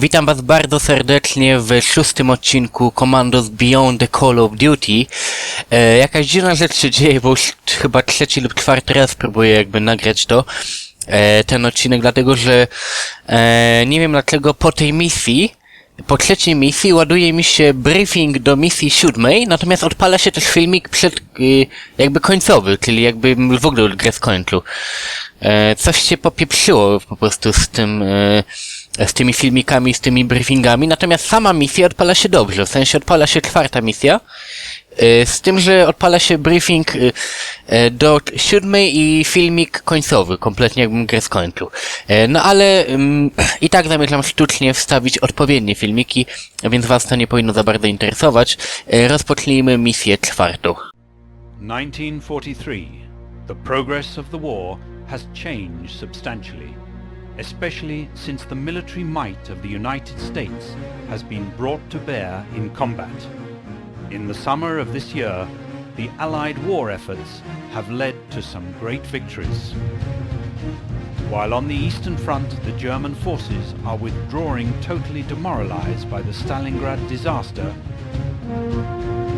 Witam Was bardzo serdecznie w szóstym odcinku Commandos Beyond the Call of Duty. E, jakaś dziwna rzecz się dzieje, bo już chyba trzeci lub czwarty raz próbuję jakby nagrać to. E, ten odcinek, dlatego że e, nie wiem dlaczego po tej misji, po trzeciej misji ładuje mi się briefing do misji siódmej, natomiast odpala się też filmik przed, y, jakby końcowy, czyli jakby w ogóle grę skończył. E, coś się popieprzyło po prostu z tym, e, z tymi filmikami, z tymi briefingami, natomiast sama misja odpala się dobrze, w sensie odpala się czwarta misja, e, z tym, że odpala się briefing e, e, do siódmej i filmik końcowy, kompletnie jakbym grę skończył. No ale mm, i tak zamierzam sztucznie wstawić odpowiednie filmiki, więc was to nie powinno za bardzo interesować. Rozpocznijmy misję czwartą. 1943. The progress of the war has changed substantially, especially since the military might of the United States has been brought to bear in combat. In the summer of this year, the Allied war efforts have led to some great victories. While on the Eastern Front the German forces are withdrawing totally demoralized by the Stalingrad disaster,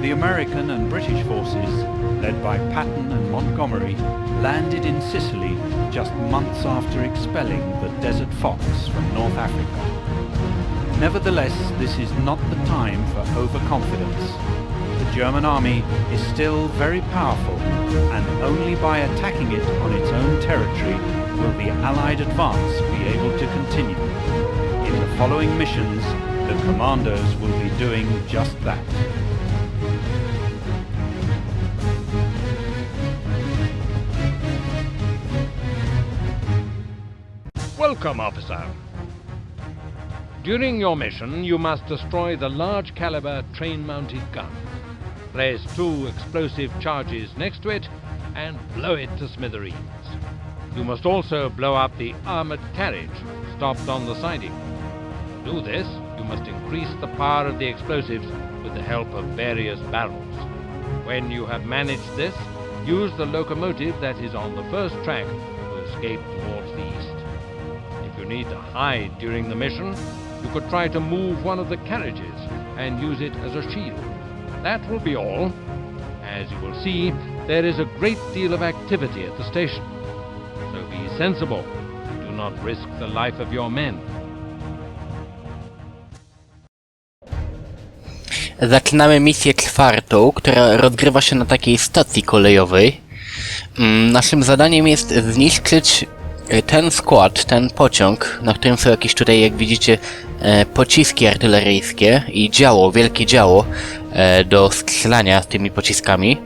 the American and British forces, led by Patton and Montgomery, landed in Sicily just months after expelling the Desert Fox from North Africa. Nevertheless, this is not the time for overconfidence. The German army is still very powerful, and only by attacking it on its own territory will the Allied advance be able to continue. In the following missions, the commandos will be doing just that. Welcome, officer. During your mission, you must destroy the large caliber train mounted gun. Place two explosive charges next to it and blow it to smithereens. You must also blow up the armored carriage stopped on the siding. To do this, you must increase the power of the explosives with the help of various barrels. When you have managed this, use the locomotive that is on the first track to escape towards the need to hide during the mission, you could try to move one of the carriages and use it as a shield. That will be all. As you will see, there is a great deal of activity at the station. So be sensible. Do not risk the life of your men. Zaczynamy misję czwartą, która rozgrywa się na takiej stacji kolejowej. Mm, Naszym zadaniem jest zniszczyć ten skład, ten pociąg, na którym są jakieś tutaj, jak widzicie, e, pociski artyleryjskie i działo, wielkie działo e, do strzelania z tymi pociskami.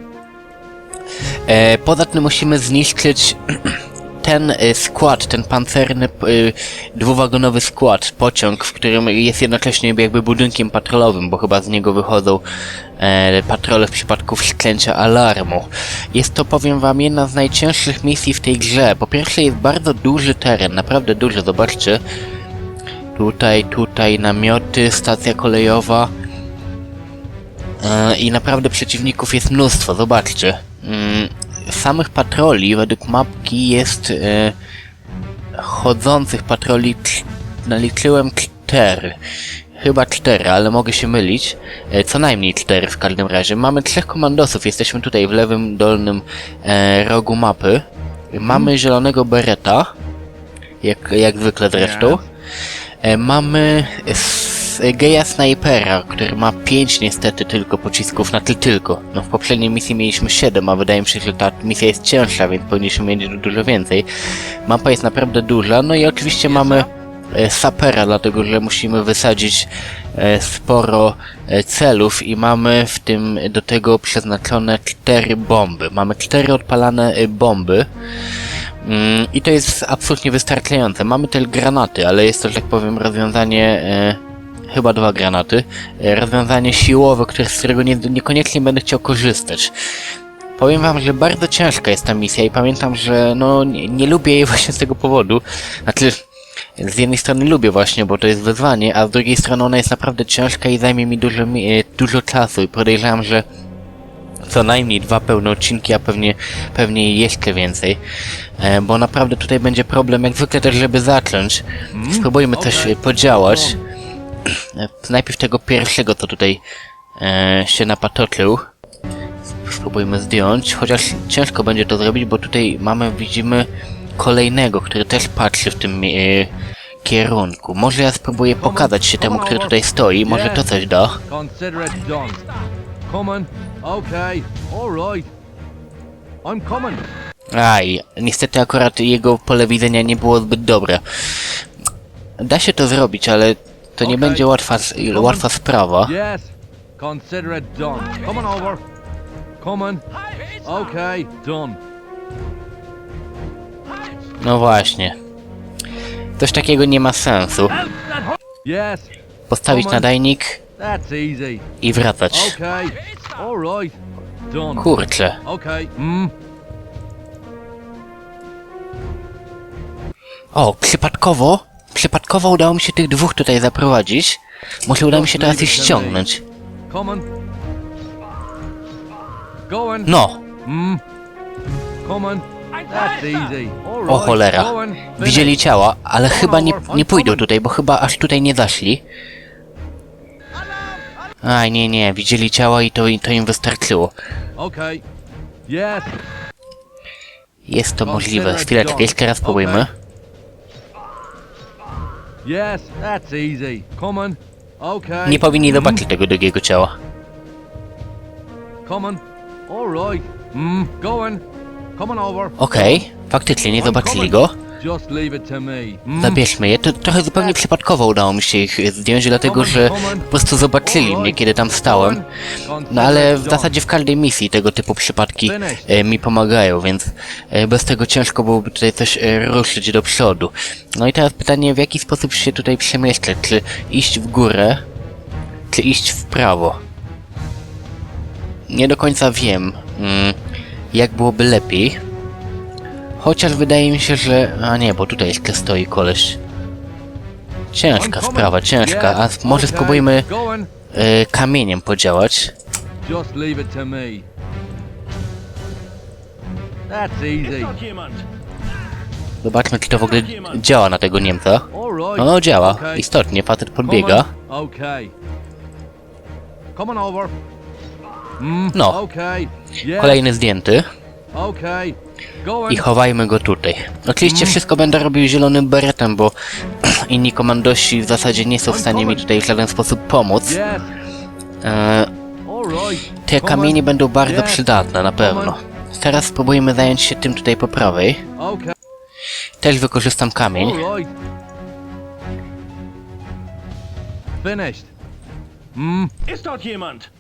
E, Poza tym musimy zniszczyć ten y, skład, ten pancerny y, dwuwagonowy skład, pociąg, w którym jest jednocześnie jakby budynkiem patrolowym, bo chyba z niego wychodzą e, patrole w przypadku wszczęcia alarmu. Jest to, powiem wam, jedna z najcięższych misji w tej grze. Po pierwsze jest bardzo duży teren, naprawdę duży, zobaczcie. Tutaj, tutaj namioty, stacja kolejowa. E, I naprawdę przeciwników jest mnóstwo, zobaczcie. Samych patroli według mapki jest e, chodzących patroli cz- naliczyłem cztery. Chyba cztery, ale mogę się mylić. E, co najmniej cztery w każdym razie. Mamy trzech komandosów, jesteśmy tutaj w lewym dolnym e, rogu mapy. Mamy zielonego bereta, jak, jak zwykle zresztą. E, mamy s- geja snajpera, który ma 5 niestety tylko pocisków, na ty tylko. No w poprzedniej misji mieliśmy 7, a wydaje mi się, że ta misja jest cięższa, więc powinniśmy mieć du- dużo więcej. Mapa jest naprawdę duża, no i oczywiście mamy e, sapera, dlatego że musimy wysadzić e, sporo celów i mamy w tym do tego przeznaczone 4 bomby. Mamy 4 odpalane bomby. Mm, I to jest absolutnie wystarczające. Mamy też granaty, ale jest to, że tak powiem, rozwiązanie, chyba dwa granaty, e, rozwiązanie siłowe, które, z którego nie, niekoniecznie będę chciał korzystać. Powiem wam, że bardzo ciężka jest ta misja i pamiętam, że no nie, nie lubię jej właśnie z tego powodu. Znaczy, z jednej strony lubię właśnie, bo to jest wyzwanie, a z drugiej strony ona jest naprawdę ciężka i zajmie mi dużo, e, dużo czasu i podejrzewam, że co najmniej dwa pełne odcinki, a pewnie, pewnie jeszcze więcej. E, bo naprawdę tutaj będzie problem, jak zwykle też, żeby zacząć. Spróbujmy coś e, podziałać. E, najpierw tego pierwszego, co tutaj e, się napatoczył. Spróbujmy zdjąć, chociaż ciężko będzie to zrobić, bo tutaj mamy, widzimy kolejnego, który też patrzy w tym e, kierunku. Może ja spróbuję pokazać się temu, który tutaj stoi, może to coś da. Aj, niestety akurat jego pole widzenia nie było zbyt dobre. Da się to zrobić, ale to nie będzie łatwa, s- łatwa sprawa. Yes. Consider it done. Coming over. Coming. Okay. Done. No właśnie. Coś takiego nie ma sensu. Yes. Postawić nadajnik That's easy. i wracać. Okay. All right. Done. Kurczę. Okay. Mm. O, przypadkowo, przypadkowo udało mi się tych dwóch tutaj zaprowadzić. Może uda mi się teraz ich ściągnąć. No, Mm. O cholera. Widzieli ciała, ale chyba nie, nie pójdą tutaj, bo chyba aż tutaj nie zaszli. Aj, nie, nie, widzieli ciała i to, to im wystarczyło. Jest to możliwe. Chwileczkę, jeszcze raz spróbujmy. Yes, that's easy. Coming. Okay. Nie powinni zobaczyć tego drugiego ciała. Coming. All right. Mm. Going. Coming over. Okej, faktycznie nie zobaczyli go. Mm. Zabierzmy je. To trochę zupełnie przypadkowo udało mi się ich zdjąć, dlatego że po prostu zobaczyli mnie, kiedy tam stałem. No ale w zasadzie w każdej misji tego typu przypadki e, mi pomagają, więc e, bez tego ciężko byłoby tutaj coś e, ruszyć do przodu. No i teraz pytanie, w jaki sposób się tutaj przemieszczać? Czy iść w górę, czy iść w prawo? Nie do końca wiem, mm, jak byłoby lepiej. Chociaż wydaje mi się, że... A nie, bo tutaj jeszcze stoi koleś. Ciężka sprawa, ciężka. A może spróbujmy e, kamieniem podziałać. Just leave it to me. That's easy. Zobaczmy, czy to w ogóle działa na tego Niemca. Right. No, działa. Istotnie, facet podbiega. Mm. No. Kolejny zdjęty. Okay. I chowajmy go tutaj. Oczywiście Mm. wszystko będę robił zielonym beretem, bo inni komandosi w zasadzie nie są w stanie mi tutaj w żaden sposób pomóc. E, te kamienie będą bardzo przydatne, na pewno. Teraz spróbujemy zająć się tym tutaj po prawej. Też wykorzystam kamień. Finished. Mm. Ist dort jemand?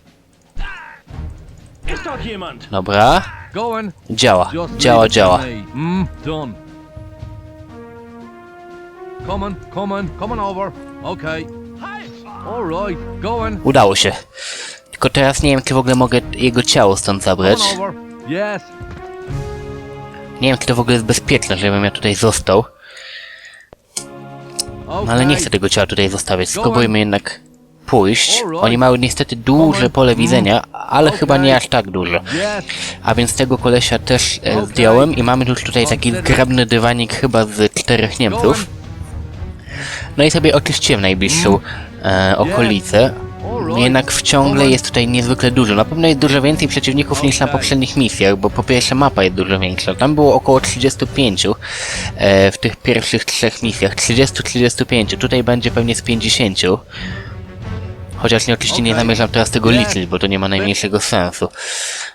Jemand? Dobra. Going. Działa, Just leave działa, to działa. me. Mm. Done. Coming. Coming. Coming over. Okay. All right. Going. Udało się. Tylko teraz nie wiem, czy w ogóle mogę jego ciało stąd zabrać. Coming over. Yes. Nie wiem, czy to w ogóle jest bezpieczne, żebym ja tutaj został. Okay. No ale nie chcę tego ciała tutaj zostawiać. Spróbujmy jednak pójść. Oni mają niestety duże pole widzenia, ale chyba nie aż tak duże. A więc tego kolesia też e, zdjąłem i mamy już tutaj taki zgrabny dywanik chyba z czterech Niemców. No i sobie oczyściłem najbliższą e, okolicę. Jednak wciągle jest tutaj niezwykle dużo. Na pewno jest dużo więcej przeciwników niż na poprzednich misjach, bo po pierwsze mapa jest dużo większa. Tam było około 35 e, w tych pierwszych trzech misjach. 30-35. Tutaj będzie pewnie z 50. Chociaż nie, oczywiście nie zamierzam teraz tego liczyć, bo to nie ma najmniejszego sensu.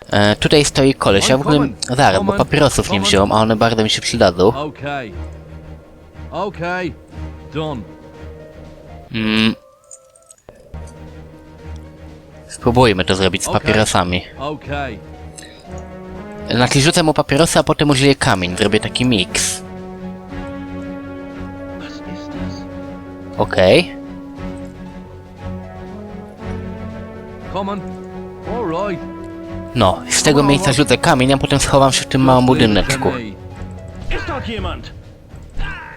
E, tutaj stoi koleś, ja w ogóle... Zaraz, bo papierosów nie wziąłem, a one bardzo mi się przydadzą. Okay. Okay. Done. Mm. Spróbujmy to zrobić z papierosami. Okay. Znaczy rzucę mu papierosa, a potem użyję kamień. Zrobię taki miks. Okej. Coming. No, z tego miejsca rzucę kamień, a potem schowam się w tym małym budyneczku.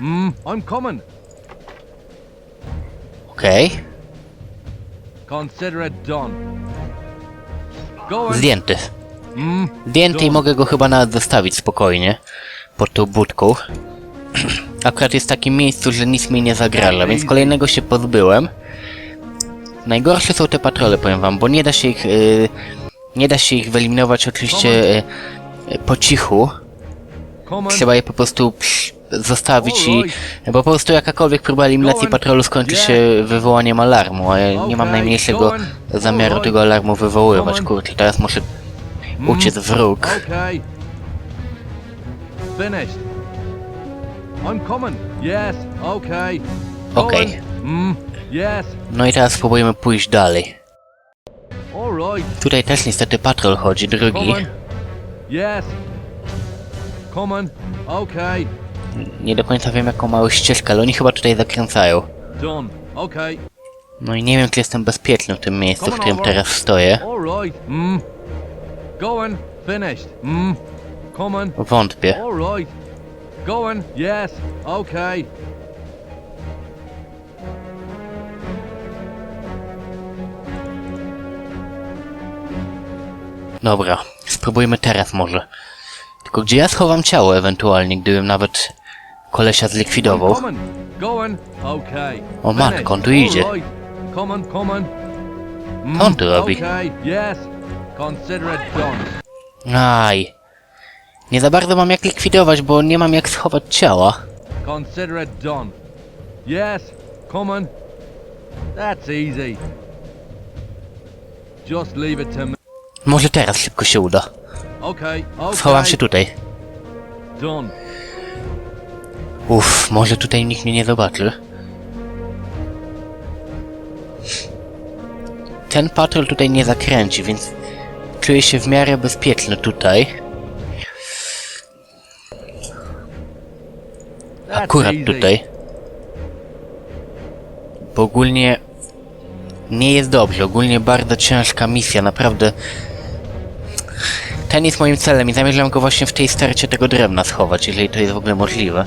Mm, I'm coming. Okej. Consider it done. Going. Zdjęty. Mm, Zdjęty i mogę go chyba nawet zostawić spokojnie. Pod tą budką. Akurat jest w takim miejscu, że nic mi nie zagraża, więc kolejnego się pozbyłem. Najgorsze są te patrole, powiem wam, bo nie da się ich... y, nie da się ich wyeliminować oczywiście y, po cichu. Trzeba je po prostu psz, zostawić i... Bo po prostu jakakolwiek próba eliminacji patrolu skończy się wywołaniem alarmu, a ja nie mam najmniejszego zamiaru tego alarmu wywoływać. Kurczę, teraz muszę uciec wróg. Okay. Finished. I'm coming. Yes. Okay. No i teraz spróbujemy pójść dalej. Tutaj też niestety patrol chodzi, drugi. Nie do końca wiem jaką mają ścieżkę, ale oni chyba tutaj zakręcają. No i nie wiem czy jestem bezpieczny w tym miejscu, w którym teraz stoję. All Dobra, spróbujmy teraz może. Tylko gdzie ja schowam ciało ewentualnie, gdybym nawet kolesia zlikwidował? O matko, on tu idzie. Mm, Co on tu robi? Aj. Nie za bardzo mam jak likwidować, bo nie mam jak schować ciała. Consider it done. Yes. Come on. That's easy. Just leave it to me. Może teraz szybko się uda. Okay. Schowam się tutaj. Done. Uff, może tutaj nikt mnie nie zobaczy. Ten patrol tutaj nie zakręci, więc czuję się w miarę bezpieczny tutaj. Akurat tutaj. Bo ogólnie nie jest dobrze. Ogólnie bardzo ciężka misja, naprawdę. Ten jest moim celem i zamierzam go właśnie w tej starcie tego drewna schować, jeżeli to jest w ogóle możliwe.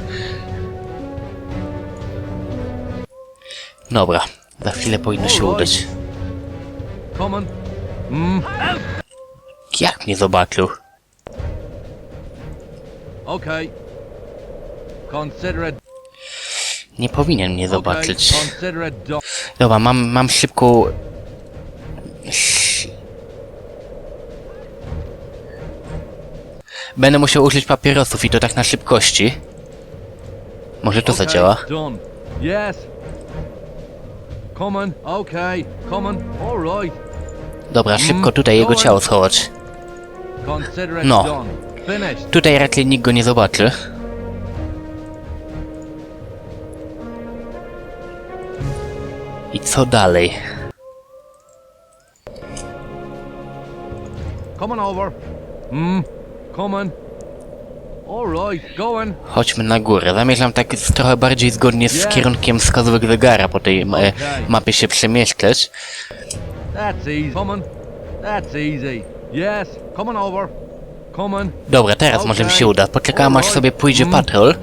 Dobra, za chwilę powinno się udać. Mm. Jak mnie zobaczył? It. Nie powinien mnie zobaczyć. Dobra, mam, mam szybką... Będę musiał użyć papierosów i to tak na szybkości. Może to zadziała? Done. Yes. Come on. Okay. Come on. All right. Dobra, szybko tutaj jego ciało schować. Consider it No. done. Finished. Tutaj raczej nikt go nie zobaczy. I co dalej? Come on over. Mm. On. Chodźmy na górę. Zamierzam tak trochę bardziej zgodnie z kierunkiem wskazówek zegara po tej e, Okay. mapie się przemieszczać. On. On on. Dobra, teraz może mi się uda. Poczekam aż sobie pójdzie Mm, patrol.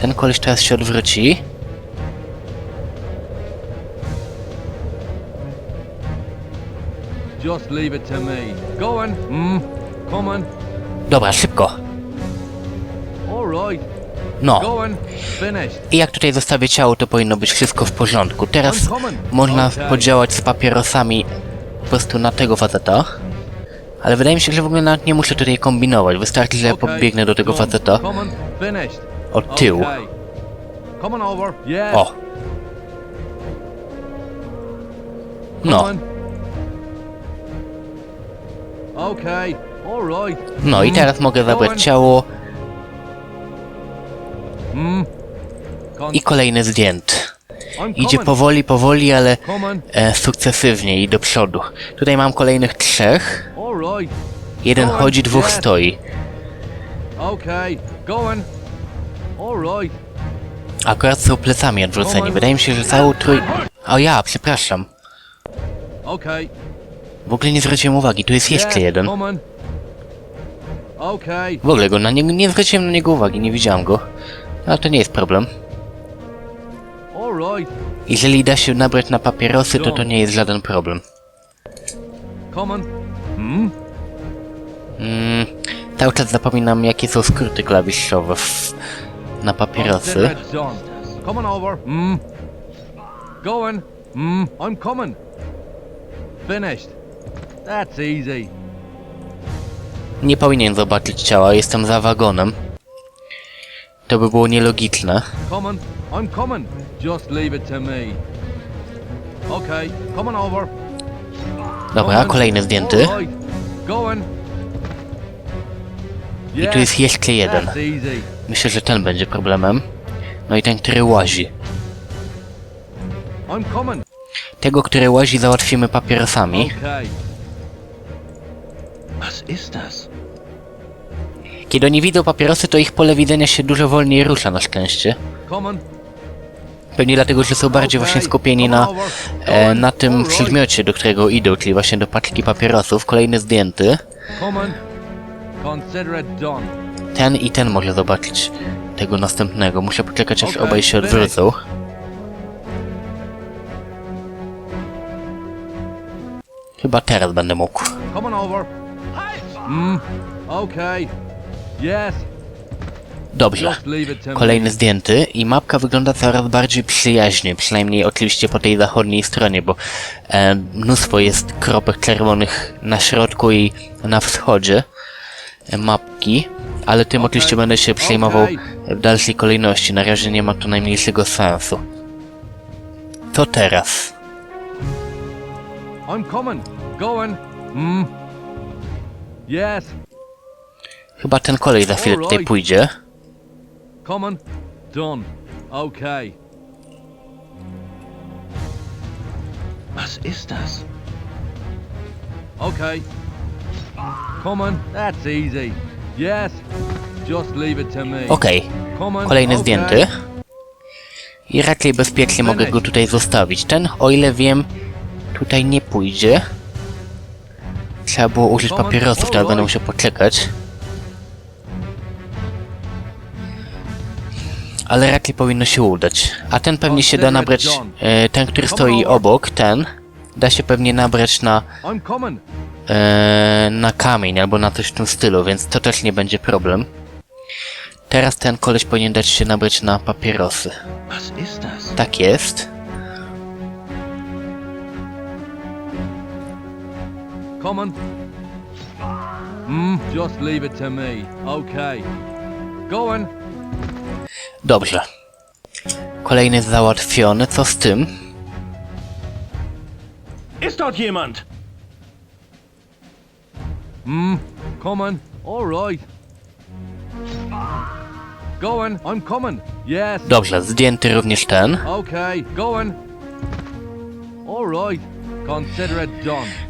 Ten koleś teraz się odwróci. Just leave it to me. Going. Mm. Come on. Dobra, szybko. No. I jak tutaj zostawię ciało, to powinno być wszystko w porządku. Teraz można podziałać z papierosami po prostu na tego faceta. Ale wydaje mi się, że w ogóle nawet nie muszę tutaj kombinować. Wystarczy, że podbiegnę do tego faceta od tyłu. O, no. Okay. No i teraz mogę zabrać ciało Mm. I kolejny zdjęty. I'm Idzie powoli, powoli, ale e, sukcesywnie i do przodu. Tutaj mam kolejnych trzech. Jeden chodzi, dwóch stoi. Akurat są plecami odwróceni. Wydaje mi się, że całą trój... O ja, przepraszam. W ogóle nie zwróciłem uwagi, tu jest jeszcze jeden. W ogóle go na niego nie zwróciłem na niego uwagi, nie widziałem go. Ale to nie jest problem. Jeżeli da się nabrać na papierosy, to to nie jest żaden problem. Hmm. Mm, cały czas zapominam, jakie są skróty klawiszowe w, na papierosy. Over. Hmm. Going. Hmm. I'm coming. Finished. That's easy. Nie powinien zobaczyć ciała, jestem za wagonem. To by było nielogiczne. Coming. I'm coming. Just leave it to me. Okay, coming over. Dobra, kolejny zdjęty. Going. I tu jest jeszcze jeden. Myślę, że ten będzie problemem. No i ten, który łazi. Tego, który łazi, załatwimy papierosami. Was ist das? Kiedy oni widzą papierosy, to ich pole widzenia się dużo wolniej rusza na szczęście. Pewnie dlatego, że są bardziej właśnie skupieni na, e, na tym przedmiocie, do którego idą, czyli właśnie do paczki papierosów. Kolejny zdjęty. Coming. Consider it done. Ten i ten może zobaczyć tego następnego. Muszę poczekać, aż obaj się odwrócą. Chyba teraz będę mógł. Over. Mm. Okay. Yes. Dobrze. Kolejny zdjęty i mapka wygląda coraz bardziej przyjaźnie, przynajmniej oczywiście po tej zachodniej stronie, bo e, mnóstwo jest kropek czerwonych na środku i na wschodzie e, mapki, ale tym Okej, oczywiście będę się przejmował w dalszej kolejności. Na razie nie ma to najmniejszego sensu. To teraz. I'm coming. Going. Mm. Yes. Chyba ten kolej za chwilę tutaj pójdzie. Coming. Done. Okay. Was ist das? Okay. Coming. That's easy. Yes. Just leave it to me. Okej, Coming. kolejny okay. zdjęty. I raczej bezpiecznie mogę go tutaj zostawić. Ten, o ile wiem, tutaj nie pójdzie. Trzeba było użyć papierosów, teraz będę musiał poczekać. Ale raczej powinno się udać. A ten pewnie się da nabrać, e, ten, który stoi obok, ten, da się pewnie nabrać na, e, na kamień albo na coś w tym stylu, więc to też nie będzie problem. Teraz ten koleś powinien dać się nabrać na papierosy. Tak jest. Coming. Mm. Just leave it to me. Okay. Going. Dobrze. Kolejny załatwiony. Co z tym? Ist dort jemand? Mm. Coming. All right. Going. I'm coming. Yes. Dobrze, zdjęty również ten. Okay. Going. All right.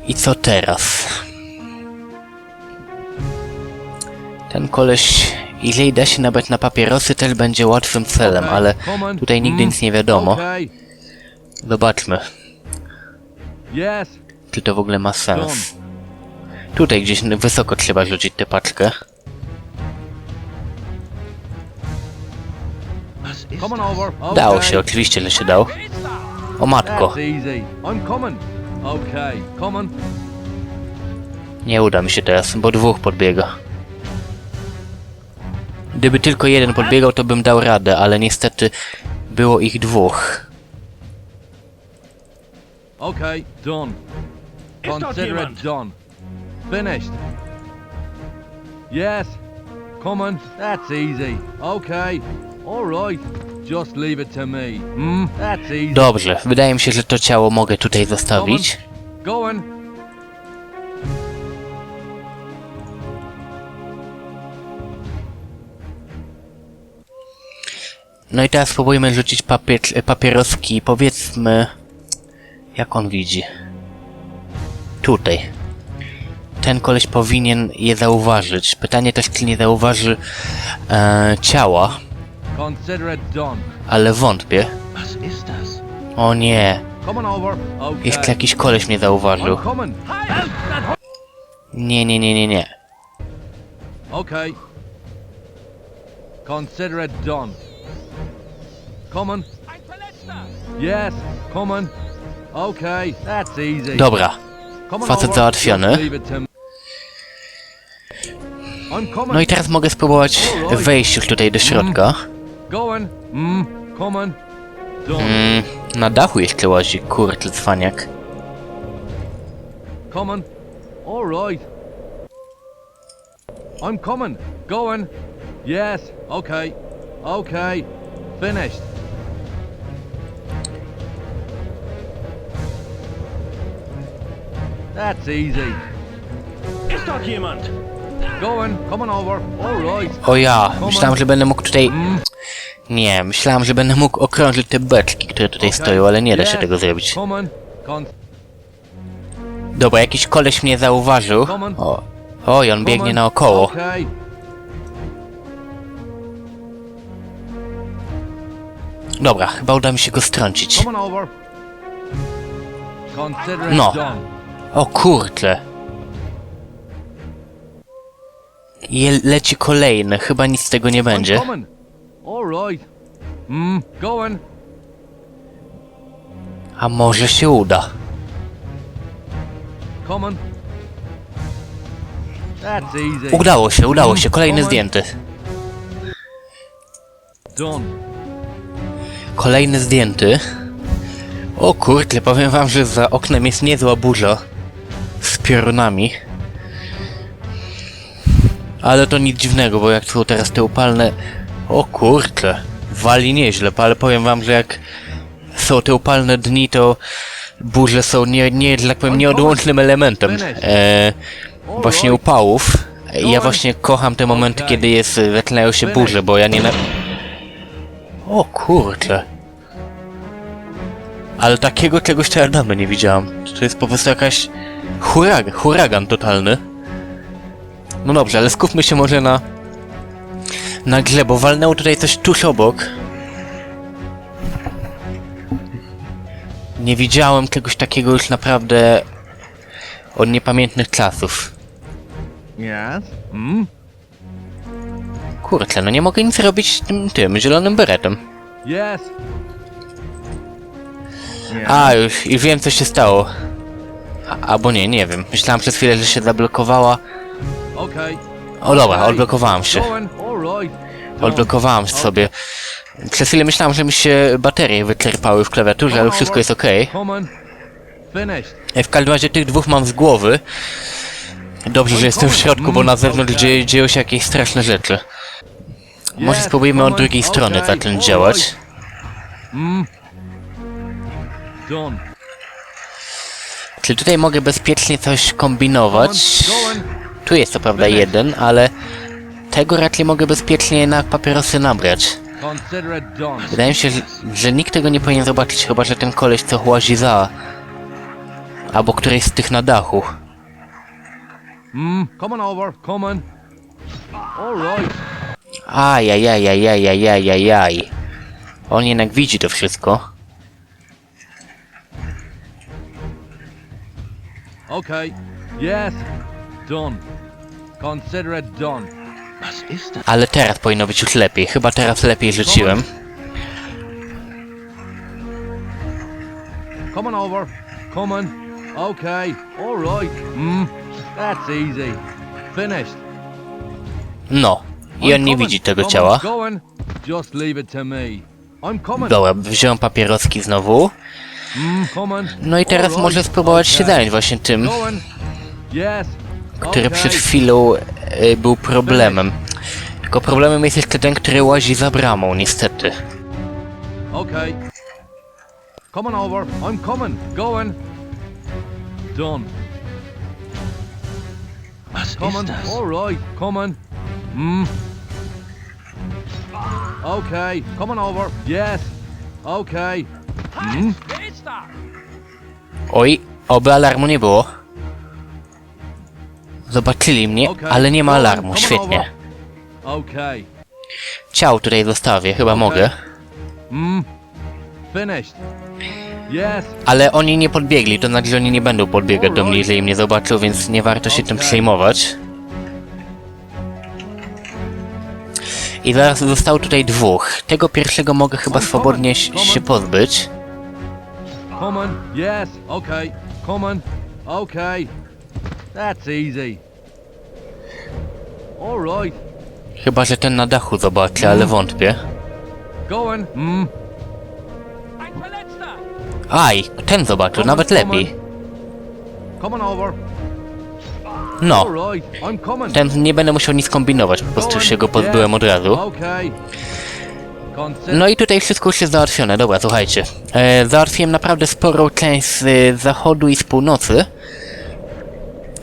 I co teraz? Ten koleś, jeżeli da się nabrać na papierosy, też będzie łatwym celem, ale tutaj nigdy Mm, nic nie wiadomo. Zobaczmy, czy to w ogóle ma sens. Tutaj gdzieś wysoko trzeba rzucić tę paczkę. Dało się, oczywiście, że się dało. O matko, Okay. Coming. nie uda mi się teraz, bo dwóch podbiega. Gdyby tylko jeden podbiegał, to bym dał radę, ale niestety było ich dwóch. Okay. Done. Consider it done. Finished. Yes. Coming. That's easy. Okay. All right. Just leave it to me. Mm. That's easy. Dobrze, wydaje mi się, że to ciało mogę tutaj zostawić. Going. No i teraz spróbujmy rzucić papier, papieroski, powiedzmy... Jak on widzi? Tutaj. Ten koleś powinien je zauważyć. Pytanie też, czy nie zauważy e, ciała. Ale wątpię. O nie, jeszcze jakiś koleś mnie zauważył. Nie, nie, nie, nie, nie. Okay. Consider it done. Coming. Yes. Coming. Okay. That's easy. Dobra, facet załatwiony. No i teraz mogę spróbować wejść już tutaj do środka. Going. Mm. Coming. Done. Mm, na dachu jeszcze łazi, kurczę, cwaniak. coming. All right. I'm coming. Going. Yes. Okay. Okay. Finished. That's easy. Ist dort jemand? Going. Coming over. All right. O ja, myślałem, że będę mógł tutaj... Mm. Nie, myślałem, że będę mógł okrążyć te beczki, które tutaj stoją, ale nie da się tego zrobić. Dobra, jakiś koleś mnie zauważył. O, oj, on biegnie naokoło. Dobra, chyba uda mi się go strącić. No. O kurczę. Je leci kolejny, chyba nic z tego nie będzie. All right. Mm, going. A może się uda. Coming. That's easy. Udało się, udało się, kolejny zdjęty. Done. Kolejny zdjęty. O kurczę, powiem wam, że za oknem jest niezła burza. Z piorunami. Ale to nic dziwnego, bo jak są teraz te upalne... O kurczę, wali nieźle, ale powiem wam, że jak są te upalne dni, to burze są nie, nie tak powiem, nieodłącznym elementem e, właśnie upałów. Ja właśnie kocham te momenty, kiedy jest, zaczynają się burze, bo ja nie... Na... O kurczę. Ale takiego czegoś to ja dawno nie widziałam. To jest po prostu jakaś... Huragan, huragan totalny. No dobrze, ale skupmy się może na... Na grze, bo walnęło tutaj coś tuż obok. Nie widziałem czegoś takiego już naprawdę... Od niepamiętnych czasów. Yes. Mm, Kurczę, no nie mogę nic robić tym, tym zielonym beretem. yes. A, już, już wiem co się stało. A, albo nie, nie wiem. Myślałem przez chwilę, że się zablokowała. Okay. O dobra, odblokowałem się. Going. Done. Odblokowałem sobie. Przez chwilę myślałem, że mi się baterie wyczerpały w klawiaturze, ale wszystko jest ok. W każdym razie tych dwóch mam z głowy. Dobrze, że jestem w środku, bo na zewnątrz dzieje, dzieją się jakieś straszne rzeczy. Może spróbujmy od drugiej strony zacząć działać. Mm. Czy tutaj mogę bezpiecznie coś kombinować? Tu jest co prawda jeden, ale tego raczej mogę bezpiecznie na papierosy nabrać. Wydaje mi się, że, że nikt tego nie powinien zobaczyć, chyba że ten koleś co łazi za... Albo któryś z tych na dachu. Mm, coming over. Coming. All right. Ajajajajajajajajaj. On jednak widzi to wszystko. Okay. Yes. Done. Consider it done. Ale teraz powinno być już lepiej. Chyba teraz lepiej rzuciłem. Coming over. Coming. Okay. All right. Mm, that's easy. Finished. No. I on nie widzi tego ciała. Dobra, wziąłem papieroski znowu. Mm. No i teraz może spróbować się zająć właśnie tym, który przed chwilą e, był problemem. Tylko problemem jest jeszcze ten, który łazi za bramą, niestety. Okay. Coming over. I'm coming. Going. Done. Was ist Coming. das? All right. Coming. Mm. Okay. Coming over. Yes. Okay. Mm. Oj, oby alarmu nie było. Zobaczyli mnie, ale nie ma alarmu, świetnie. Ciało tutaj zostawię, chyba mogę. Mm. Ale oni nie podbiegli, to znaczy, że oni nie będą podbiegać do mnie, jeżeli mnie zobaczą, więc nie warto się tym przejmować. I zaraz zostało tutaj dwóch. Tego pierwszego mogę chyba swobodnie się come się on. pozbyć. Coming. Yes. Okay. Coming. Okay. That's easy. All right. Chyba, że ten na dachu zobaczę, ale wątpię. Going. Mm. Aj, ten zobaczył, nawet come lepiej. Coming over. No, ten nie będę musiał nic kombinować, po prostu się go pozbyłem od razu. No i tutaj wszystko już jest załatwione. Dobra, słuchajcie. E, załatwiłem naprawdę sporą część z e, zachodu i z północy.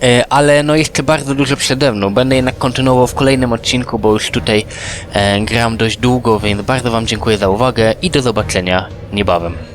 E, ale no jeszcze bardzo dużo przede mną. Będę jednak kontynuował w kolejnym odcinku, bo już tutaj e, gram dość długo, więc bardzo wam dziękuję za uwagę i do zobaczenia niebawem.